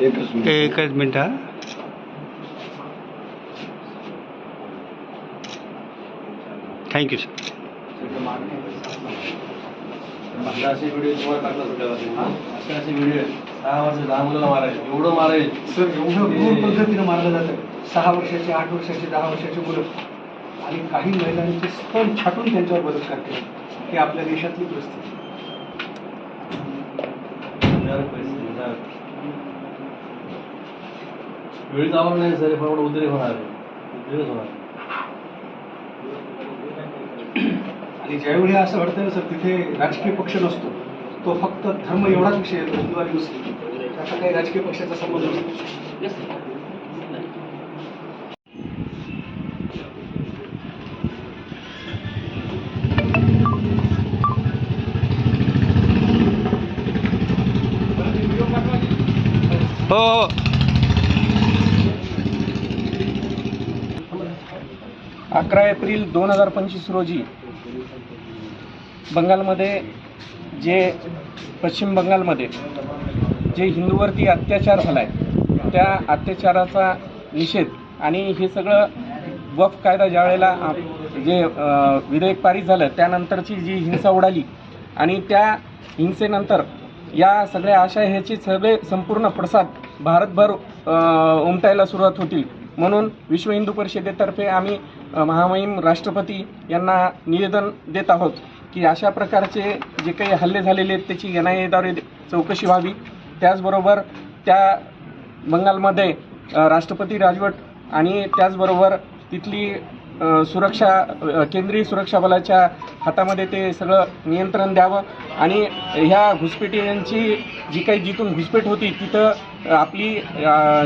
एकच मिनिट. एकच मिनिट हा. थँक्यू सर असे व्हिडिओ तुम्हाला टाकला सुद्धा असे असे व्हिडिओ वर्ष मुलाला मारायचे. एवढं मारायचे. सर एवढं क्रूर पद्धतीनं मारलं जातं. सहा वर्षाचे आठ वर्षाचे दहा वर्षाचे मुलं. आणि काही महिलांचे स्तन छाटून त्यांच्यावर बलात्कार केले ही आपल्या देशातली परिस्थिती. वेळीच आवड नाही सर पण उद्रेक होणार. आहे. उद्रेकच होणार. आणि ज्यावेळी असं घडतं सर तिथे राजकीय पक्ष नसतो. तो फक्त धर्म एवढाच विषय येतो हिंदू आणि मुस्लिम. त्याचा काही राजकीय पक्षाचा संबंध नसतो. हो हो. अकरा एप्रिल दोन हजार पंचवीस रोजी बंगालमध्ये जे पश्चिम बंगालमध्ये जे हिंदूवरती अत्याचार झाला आहे त्या अत्याचाराचा निषेध आणि हे सगळं वफ कायदा ज्या वेळेला जे विधेयक पारित झालं त्यानंतरची जी हिंसा उडाली आणि त्या हिंसेनंतर या सगळ्या आशा ह्याचे सगळे संपूर्ण प्रसाद भारतभर उमटायला सुरुवात होतील. म्हणून विश्व हिंदू परिषदेतर्फे आम्ही महामहिम राष्ट्रपती यांना निवेदन देत आहोत की अशा प्रकारचे जे काही हल्ले झालेले आहेत त्याची एन आय एद्वारे चौकशी व्हावी. त्याचबरोबर त्या बंगालमध्ये राष्ट्रपती राजवट आणि त्याचबरोबर तिथली सुरक्षा केंद्रीय सुरक्षा बलाच्या हातामध्ये ते सगळं नियंत्रण द्यावं आणि ह्या घुसपेटींची जी काही जिथून घुसपेट होती तिथं आपली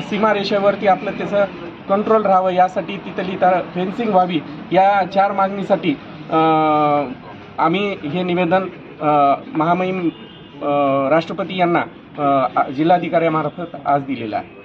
सीमारेषेवरती आपलं त्याचं कंट्रोल राहावं यासाठी तिथली तर फेन्सिंग व्हावी या चार मागणीसाठी आम्ही हे निवेदन महामहिम राष्ट्रपती यांना जिल्हाधिकाऱ्यामार्फत आज दिलेलं आहे.